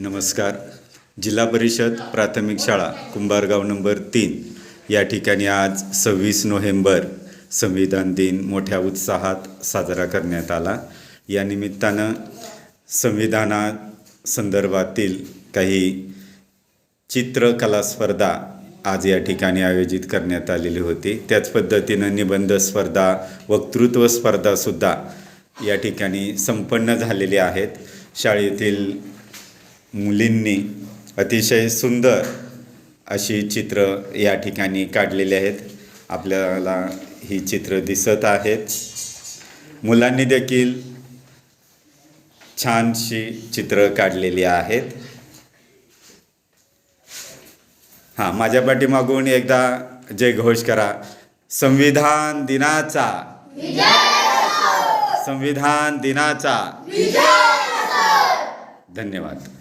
नमस्कार. जिल्हा परिषद प्राथमिक शाळा कुंभारगाव नंबर तीन. या ठिकाणी आज सव्वीस नोव्हेंबर संविधान दिन मोठ्या उत्साहात साजरा करण्यात आला. या निमित्तानं संविधाना संदर्भातील काही चित्रकला स्पर्धा आज या ठिकाणी आयोजित करण्यात आलेली होती. त्याच पद्धतीनं निबंध स्पर्धा वक्तृत्व स्पर्धासुद्धा या ठिकाणी संपन्न झालेल्या आहेत. शाळेतील मुलींनी अतिशय सुंदर अशी चित्र या ठिकाणी काढलेली आहेत. आपल्याला ही चित्र दिसत आहेत. मुलांनी देखील छानशी चित्र काढलेली आहेत. हां माझ्या पाठीमागून एकदा जय घोष करा. संविधान दिनाचा. संविधान दिनाचा. धन्यवाद.